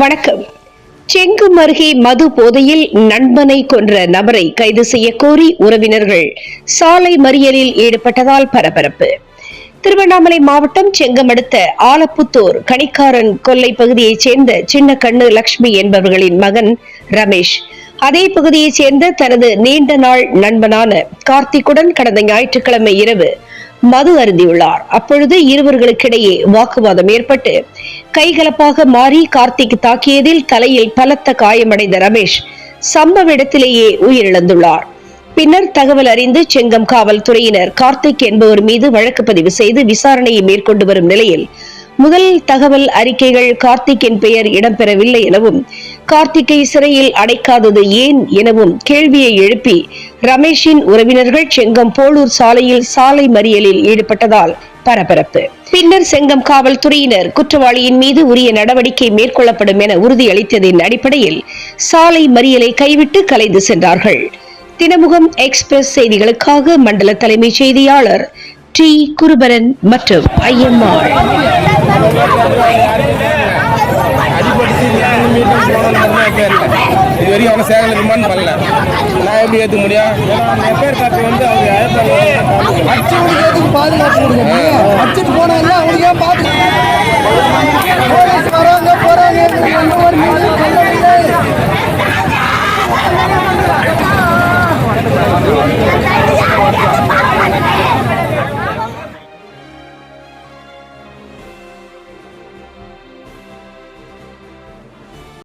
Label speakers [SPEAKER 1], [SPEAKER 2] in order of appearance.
[SPEAKER 1] வணக்கம். செங்கும் அருகே மது போதையில் நண்பனை கொன்ற நபரை கைது செய்ய கோரி உறவினர்கள் சாலை மறியலில் ஈடுபட்டதால் பரபரப்பு. திருவண்ணாமலை மாவட்டம் செங்கம் அடுத்த ஆலப்புத்தூர் கணிக்காரன் கொல்லை பகுதியைச் சேர்ந்த சின்ன கண்ணு லட்சுமி என்பவர்களின் மகன் ரமேஷ். அதே பகுதியைச் சேர்ந்த தனது நீண்ட நாள் நண்பனான கார்த்திக்குடன் கடந்த ஞாயிற்றுக்கிழமை இரவு மது அருந்தியுள்ளார். அப்பொழுது இருவர்களுக்கிடையே வாக்குவாதம் ஏற்பட்டு கைகலப்பாக மாறி கார்த்திக் தாக்கியதில் தலையில் பலத்த காயமடைந்த ரமேஷ் சம்பவ இடத்திலேயே உயிரிழந்துள்ளார். பின்னர் தகவல் அறிந்து செங்கம் காவல்துறையினர் கார்த்திக் என்பவர் மீது வழக்கு பதிவு செய்து விசாரணையை மேற்கொண்டு வரும் நிலையில் முதல் தகவல் அறிக்கைகள் கார்த்திக்கின் பெயர் இடம்பெறவில்லை எனவும் கார்த்திக்கை சிறையில் அடைக்காதது ஏன் எனவும் கேள்வியை எழுப்பி ரமேஷின் உறவினர்கள் செங்கம் போலூர் சாலையில் சாலை மறியலில் ஈடுபட்டதால் பரபரப்பு. பின்னர் செங்கம் காவல்துறையினர் குற்றவாளியின் மீது உரிய நடவடிக்கை மேற்கொள்ளப்படும் என உறுதியளித்ததின் அடிப்படையில் சாலை மறியலை கைவிட்டு கலைந்து சென்றார்கள். தினமுகம் எக்ஸ்பிரஸ் செய்திகளுக்காக மண்டல தலைமைச் செய்தியாளர் டி. குருபரன் மற்றும் ஐஎம்ஆர்
[SPEAKER 2] அடிபட்டு நானும் மீண்டும் போனோம் இது வரைக்கும் அவனை சேகரில் ரிமாண்ட் பண்ணல நான் எப்படி ஏற்றுக்க முடியும் பேர் காப்பி வந்து அவர்
[SPEAKER 3] அடிச்சவங்களுக்கு எதுக்கு பாதுகாப்பு கொடுங்க அடிச்சுட்டு போனாங்க அவங்களுக்கு ஏன் பாதுகாப்பு